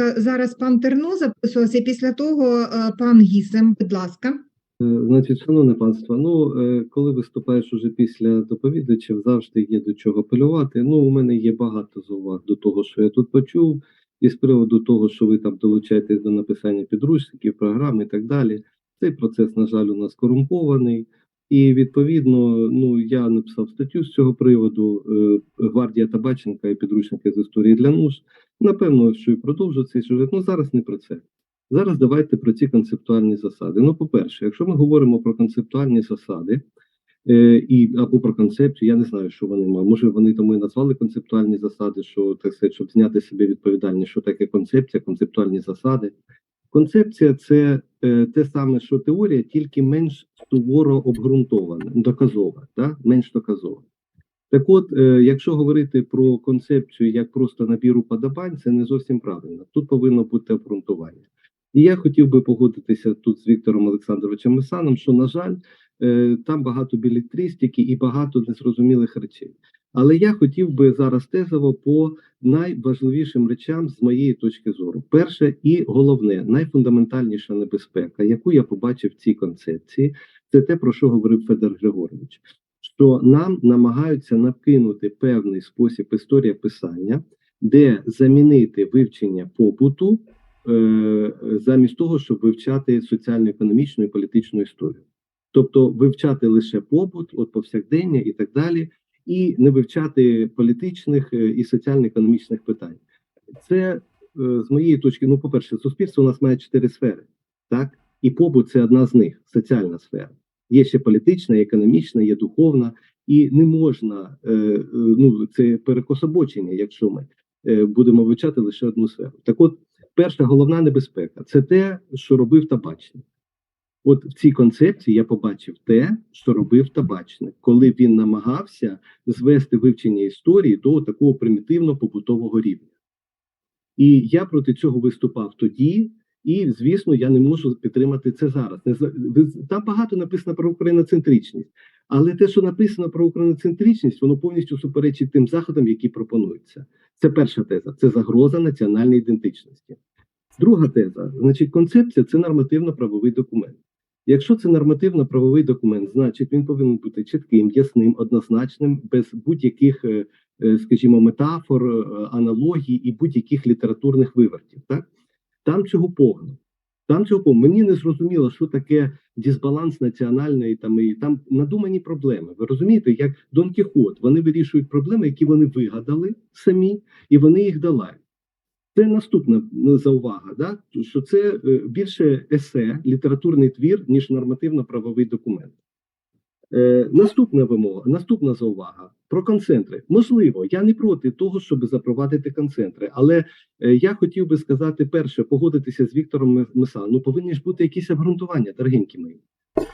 ласка, зараз пан Терно записувався, після того е, пан Гісем, будь ласка. Е, Значить, шановне панство, ну е, коли виступаєш уже після доповідачів, завжди є до чого апелювати. Ну, у мене є багато зауваг до того, що я тут почув, і з приводу того, що ви там долучаєтесь до написання підручників, програм і так далі. Цей процес, на жаль, у нас корумпований. І відповідно, ну я написав статтю з цього приводу е, гвардія Табаченка і підручники з історії для нужд. Напевно, що і продовжу цей сюжет. Ну зараз не про це. Зараз давайте про ці концептуальні засади. Ну, по-перше, якщо ми говоримо про концептуальні засади е, і або про концепцію, я не знаю, що вони мають. Може, вони тому і назвали концептуальні засади, що так сказати, щоб зняти себе відповідальність, що таке концепція, концептуальні засади. Концепція це е, те саме, що теорія, тільки менш суворо обґрунтована, доказова, да? менш доказова. Так от, е, якщо говорити про концепцію як просто набір уподобань, це не зовсім правильно. Тут повинно бути обґрунтування. І я хотів би погодитися тут з Віктором Олександровичем Месаном, що, на жаль, е, там багато білетристики і багато незрозумілих речей. Але я хотів би зараз тезово по найважливішим речам з моєї точки зору. Перше і головне, найфундаментальніша небезпека, яку я побачив в цій концепції, це те, про що говорив Федор Григорович. Що нам намагаються накинути певний спосіб історія писання, де замінити вивчення побуту е, замість того, щоб вивчати соціально-економічну і політичну історію. Тобто вивчати лише побут, от повсякдення і так далі, і не вивчати політичних е, і соціально-економічних питань. Це е, з моєї точки, ну, по-перше, суспільство у нас має чотири сфери, так? І побут це одна з них, соціальна сфера. Є ще політична, економічна, є духовна, і не можна е, е, ну це перекособочення, якщо ми е, будемо вивчати лише одну сферу. Так, от, перша головна небезпека це те, що робив табачник. От в цій концепції я побачив те, що робив табачник, коли він намагався звести вивчення історії до такого примітивно побутового рівня. І я проти цього виступав тоді, і звісно, я не можу підтримати це зараз. Там багато написано про україноцентричність, але те, що написано про україноцентричність, воно повністю суперечить тим заходам, які пропонуються. Це перша теза, це загроза національної ідентичності. Друга теза, значить, концепція це нормативно-правовий документ. Якщо це нормативно-правовий документ, значить він повинен бути чітким, ясним, однозначним, без будь-яких, е, е, скажімо, метафор, е, аналогій і будь-яких літературних вивертів. Так там цього повно. Там цього повно. Мені не зрозуміло, що таке дисбаланс національної там і там надумані проблеми. Ви розумієте, як Дон Кіхот, вони вирішують проблеми, які вони вигадали самі, і вони їх долають. Це наступна заувага, да? що це е, більше есе, літературний твір, ніж нормативно-правовий документ. Е, наступна вимога, наступна заувага про концентри. Можливо, я не проти того, щоб запровадити концентри, але е, я хотів би сказати перше, погодитися з Віктором Ме- Месаном. Ну повинні ж бути якісь обґрунтування, дорогенькі мої.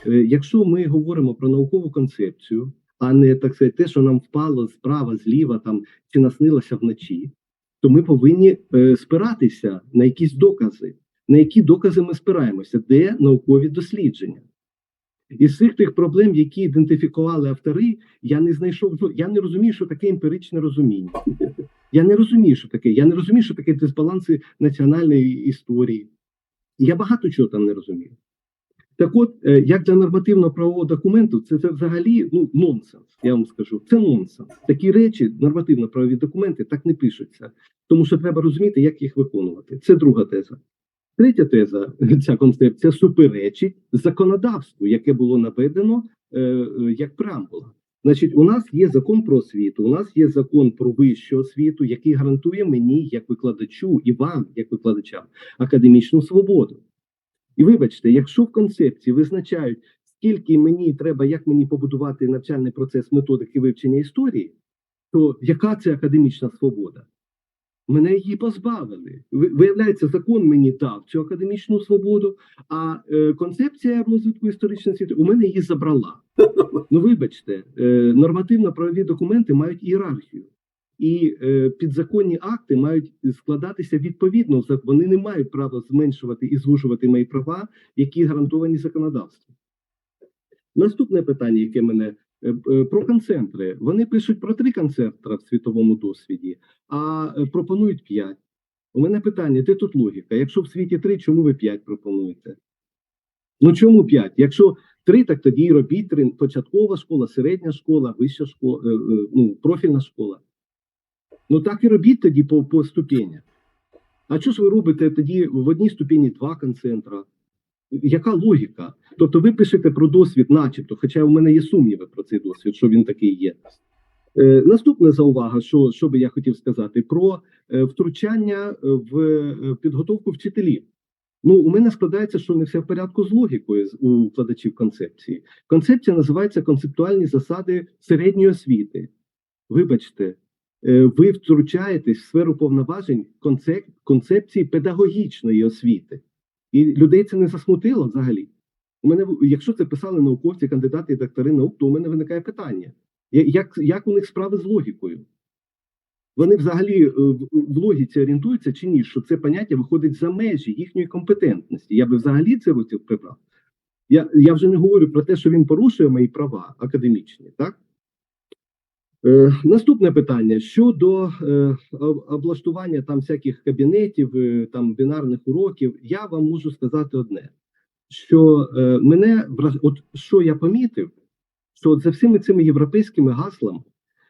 Е, якщо ми говоримо про наукову концепцію, а не так сказати, те, що нам впало справа, зліва там чи наснилося вночі, то ми повинні е, спиратися на якісь докази. На які докази ми спираємося, де наукові дослідження? Із всіх тих проблем, які ідентифікували автори, я не знайшов. ну, Я не розумію, що таке емпіричне розуміння. Я не розумію, що таке. Я не розумію, що таке дисбаланси національної історії. Я багато чого там не розумію. Так от, е, як для нормативно-правового документу, це, це взагалі ну, нонсенс, я вам скажу. Це нонсенс. Такі речі, нормативно-правові документи, так не пишуться. Тому що треба розуміти, як їх виконувати. Це друга теза. Третя теза, ця концепція суперечить законодавству, яке було наведено е, е, як преамбула. Значить, у нас є закон про освіту, у нас є закон про вищу освіту, який гарантує мені, як викладачу, і вам, як викладачам, академічну свободу. І вибачте, якщо в концепції визначають, скільки мені треба, як мені побудувати навчальний процес методики вивчення історії, то яка це академічна свобода? Мене її позбавили. Виявляється, закон мені дав цю академічну свободу, а е, концепція розвитку історичної світу у мене її забрала. Ну, вибачте, е, нормативно-правові документи мають ієрархію, і е, підзаконні акти мають складатися відповідно. Вони не мають права зменшувати і звужувати мої права, які гарантовані законодавством. Наступне питання, яке мене про концентри. Вони пишуть про три концентри в світовому досвіді, а е, пропонують п'ять. У мене питання: де тут логіка? Якщо в світі 3, чому ви 5 пропонуєте? Ну чому 5? Якщо 3, так тоді і робіть 3. Початкова школа, середня школа, вища школа, е, е, ну, профільна школа. Ну так і робіть тоді по, по ступенях. А що ж ви робите тоді в одній ступені два концентра? Яка логіка? Тобто ви пишете про досвід, начебто, хоча у мене є сумніви про цей досвід, що він такий є. Е, наступна заувага, що, що би я хотів сказати, про е, втручання в е, підготовку вчителів. Ну, у мене складається, що не все в порядку з логікою у вкладачів концепції. Концепція називається концептуальні засади середньої освіти. Вибачте, е, ви втручаєтесь в сферу повноважень концеп- концепції педагогічної освіти. І людей це не засмутило взагалі. У мене, якщо це писали науковці, кандидати і доктори наук, то у мене виникає питання: як, як у них справи з логікою? Вони взагалі е, в, логіці орієнтуються чи ні, що це поняття виходить за межі їхньої компетентності. Я би взагалі це прибрав. Я, я вже не говорю про те, що він порушує мої права академічні, так? Е, наступне питання щодо е, облаштування там всяких кабінетів, е, там бінарних уроків, я вам можу сказати одне: що е, мене от що я помітив, що от за всіми цими європейськими гаслами,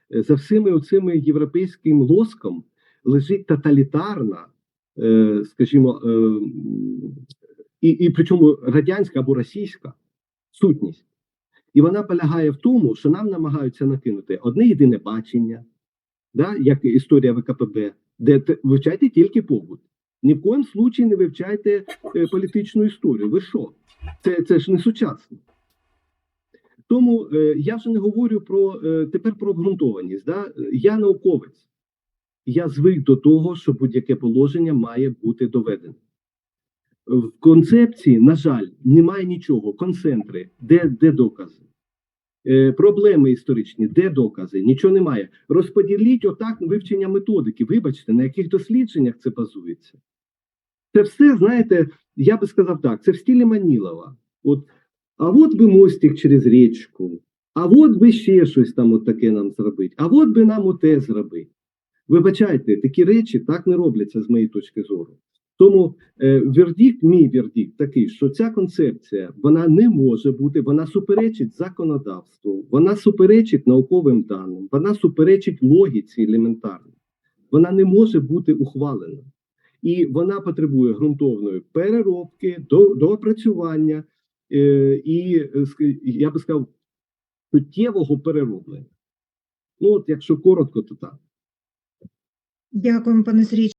за всіми оцими європейським лоском лежить тоталітарна, скажімо, і, і причому радянська або російська сутність. І вона полягає в тому, що нам намагаються накинути одне єдине бачення, да, як історія ВКПБ, де вивчайте тільки побут. Ні в коєму случаї не вивчайте е, політичну історію. Ви що? Це, це ж не сучасно. Тому е, я вже не говорю про е, тепер про обґрунтованість. Да? Я науковець. Я звик до того, що будь-яке положення має бути доведене. В концепції, на жаль, немає нічого. Концентри, де, де докази? Е, проблеми історичні, де докази? Нічого немає. Розподіліть отак вивчення методики. Вибачте, на яких дослідженнях це базується. Це все, знаєте, я би сказав так: це в стилі Манілова. От, а от би мостик через річку, а от би ще щось там от таке нам зробити, а от би нам оте зробити. Вибачайте, такі речі так не робляться з моєї точки зору. Тому е, вердикт, мій вердикт такий, що ця концепція вона не може бути, вона суперечить законодавству, вона суперечить науковим даним, вона суперечить логіці елементарно. Вона не може бути ухвалена. І вона потребує ґрунтовної переробки, до, доопрацювання е, і, е, я би сказав, суттєвого перероблення. Ну, от якщо коротко, то так. Дякуємо, пане Сергій.